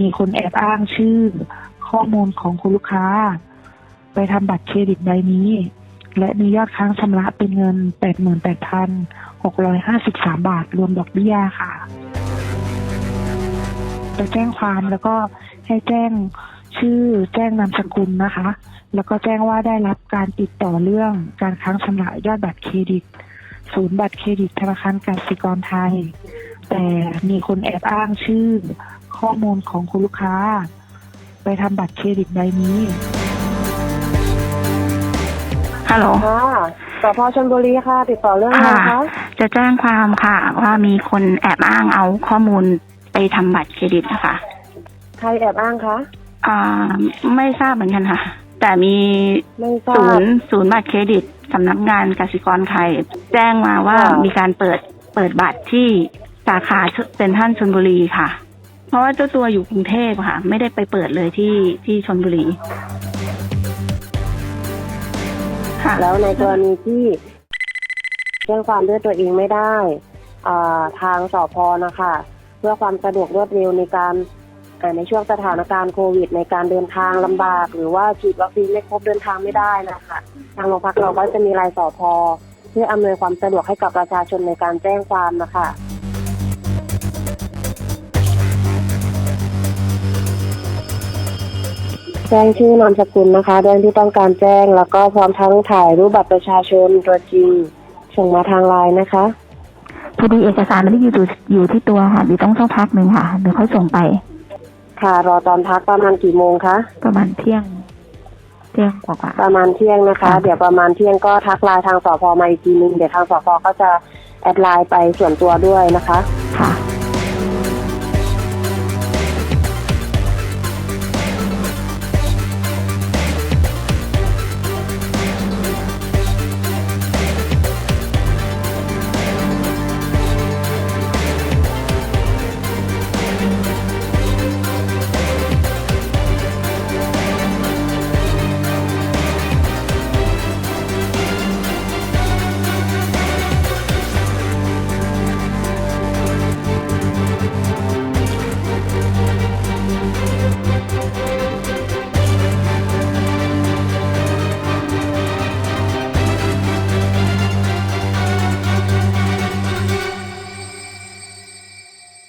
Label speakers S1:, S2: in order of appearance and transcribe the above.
S1: มีคนแอบอ้างชื่อ ข้อมูลของคุณลูกค้า ไปทำบัตรเครดิตใบนี้ และมียอดค้างชำระเป็นเงิน 88,653 บาทรวมดอกเบี้ยค่ะ ไปแจ้งความแล้วก็ให้แจ้งชื่อแจ้งนามสกุลนะคะ แล้วก็แจ้งว่าได้รับการติดต่อเรื่องการค้างชำระยอดบัตรเครดิต ศูนย์บัตรเครดิตธนาคารกสิกรไทย แต่มีคนแอบอ้างชื่อ ข้อมูลของคุณลูกค้า ไปทำบัตรเครดิตใบนี้
S2: ฮัลโหล
S3: ค่ะสพชลบุรีค่ะ ติดต่อเรื่องอะไร
S2: ค่ะ
S3: คะ
S2: จะแจ้งความค่ะ ว่ามีคนแอบอ้างเอาข้อมูลไปทำบัตรเครดิตนะคะ
S3: ใครแอบอ้างคะ
S2: อ่าไม่ทราบเหมือนกันค่ะ แต่มี
S3: ไม่ทรา
S2: ศู
S3: บ
S2: นย์ศูนย์บัตรเครดิตสำนักงานกสิกรไทยแจ้งมาว่า
S3: ค่ะ
S2: มีการเปิดเปิดบัตรที่สาขาเซ็นทรัลชนบุรีค่ะ เพราะว่าเจ้าตัวอยู่กรุงเทพค่ะ ไม่ได้ไปเปิดเลยที่ที่ชนบุรีค่ะ
S3: แล้วในกรณีที่แจ้งความด้วยตัวเองไม่ได้อ่าทางสพนะคะ เพื่อความสะดวกรวดเร็วในการในช่วงสถานการณ์โควิด ในการเดินทางลำบาก หรือว่าฉีดวัคซีนไม่ครบเดินทางไม่ได้นะคะ ทางโรงพักเราก็จะมีรายสพเพื่ออำนวยความสะดวกให้กับประชาชนในการแจ้งความนะคะ แจ้งชื่อนามสกุลนะคะเรื่องที่ต้องการแจ้ง แล้วก็พร้อมทั้งถ่ายรูปบัตรประชาชนตัวจริงส่งมาทางไลน์นะคะ
S4: พอดีเอกสารไม่ได้อยู่อยู่ที่ตัวค่ะเดี๋ยวต้องสักพักหนึ่งค่ะเดี๋ยวเขาส่งไป
S3: ค่ะ รอตอนพักประมาณกี่โมงคะ
S4: ประมาณเที่ยง เที่ยงกว่าๆ
S3: ประมาณเที่ยงนะคะ
S4: ค่ะ
S3: เดี๋ยวประมาณเที่ยงก็ทักไลน์ทางสพมาอีกทีนึงเดี๋ยวทางสพก็จะแอดไลน์ไปส่วนตัวด้วยนะคะ
S4: ค่ะ